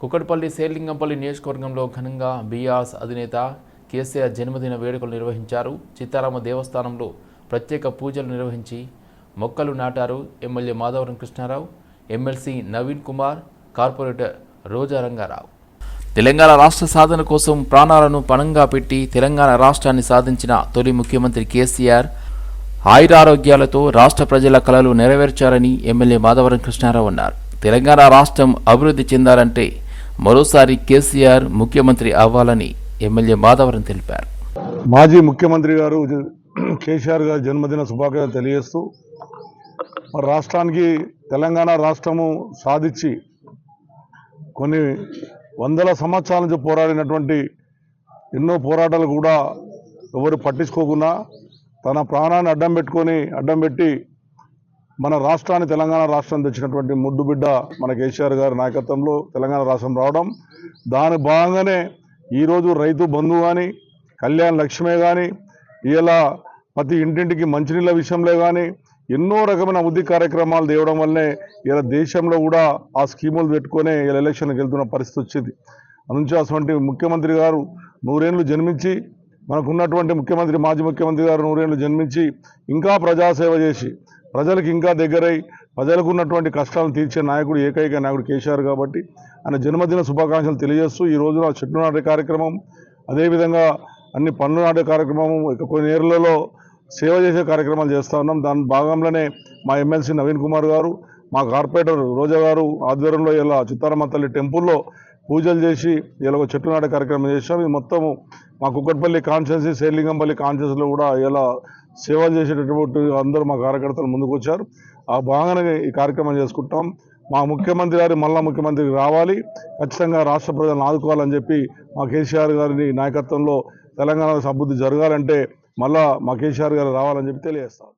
కుక్కటిపల్లి శేర్లింగంపల్లి నియోజకవర్గంలో ఘనంగా బీఆర్స్ అధినేత కేసీఆర్ జన్మదిన వేడుకలు నిర్వహించారు. చిత్తారామ దేవస్థానంలో ప్రత్యేక పూజలు నిర్వహించి మొక్కలు నాటారు MLA Madhavaram Krishnarao MLC Naveen Kumar corporator Roja Rangarao. Telangana రాష్ట్ర సాధన కోసం ప్రాణాలను పణంగా పెట్టి తెలంగాణ రాష్ట్రాన్ని సాధించిన తొలి ముఖ్యమంత్రి కేసీఆర్ ఆయురారోగ్యాలతో రాష్ట్ర ప్రజల కలలు నెరవేర్చారని ఎమ్మెల్యే మాధవరం కృష్ణారావు అన్నారు. తెలంగాణ రాష్ట్రం అభివృద్ధి చెందాలంటే మరోసారి కేసీఆర్ ముఖ్యమంత్రి అవ్వాలని ఎమ్మెల్యే మాధవరం తెలిపారు. మాజీ ముఖ్యమంత్రి గారు కేసీఆర్ గారి జన్మదిన శుభాకాంక్షలు తెలియజేస్తూ మరి రాష్ట్రానికి తెలంగాణ రాష్ట్రము సాధించి కొన్ని వందల సంవత్సరాల నుంచి పోరాడినటువంటి ఎన్నో పోరాటాలు కూడా ఎవరు పట్టించుకోకుండా తన ప్రాణాన్ని అడ్డం పెట్టుకొని అడ్డం పెట్టి మన రాష్ట్రాన్ని తెలంగాణ రాష్ట్రం తెచ్చినటువంటి ముడ్డుబిడ్డ మన కేసీఆర్ గారి నాయకత్వంలో తెలంగాణ రాష్ట్రం రావడం దాని భాగంగానే ఈరోజు రైతు బంధువు కానీ కళ్యాణ్ లక్ష్మే కానీ ఇలా ప్రతి ఇంటింటికి మంచినీళ్ళ విషయంలో కానీ ఎన్నో రకమైన అభివృద్ధి కార్యక్రమాలు తేవడం వల్లనే ఇలా దేశంలో కూడా ఆ స్కీములు పెట్టుకొని ఇలా ఎలక్షన్కి వెళ్తున్న పరిస్థితి వచ్చింది. అందుంచి అటువంటి ముఖ్యమంత్రి గారు నూరేళ్ళు జన్మించి మనకున్నటువంటి ముఖ్యమంత్రి మాజీ ముఖ్యమంత్రి గారు నూరేళ్ళు జన్మించి ఇంకా ప్రజాసేవ చేసి ప్రజలకు ఇంకా దగ్గరై ప్రజలకు ఉన్నటువంటి కష్టాలను తీర్చే నాయకుడు ఏకైక నాయకుడు కేసీఆర్ కాబట్టి ఆయన జన్మదిన శుభాకాంక్షలు తెలియజేస్తూ ఈ రోజున చెట్లు నాటే కార్యక్రమం అదేవిధంగా అన్ని పనులు నాటే కార్యక్రమం ఇక కొన్ని ఏళ్ళలో సేవ చేసే కార్యక్రమాలు చేస్తూ ఉన్నాం. దాని భాగంలోనే మా ఎమ్మెల్సీ నవీన్ కుమార్ గారు మా కార్పొరేటర్ రోజా గారు ఆధ్వర్యంలో ఇలా చిత్తారమ్మ తల్లి టెంపుల్లో పూజలు చేసి ఇలా ఒక చెట్టు నాటే కార్యక్రమం చేసాం ఇది మొత్తము మా కుక్కట్పల్లి కాన్షియన్సీ శైలింగంపల్లి కాన్షియన్స్లో కూడా ఇలా సేవలు చేసేటటువంటి అందరూ మా కార్యకర్తలు ముందుకు వచ్చారు. ఆ భాగంగా ఈ కార్యక్రమం చేసుకుంటాం. మా ముఖ్యమంత్రి గారి మళ్ళా ముఖ్యమంత్రికి రావాలి. ఖచ్చితంగా రాష్ట్ర ప్రజలను ఆదుకోవాలని చెప్పి మా కేసీఆర్ గారి నాయకత్వంలో తెలంగాణ అభివృద్ధి జరగాలంటే మళ్ళా మా కేసీఆర్ గారు రావాలని చెప్పి తెలియజేస్తాం.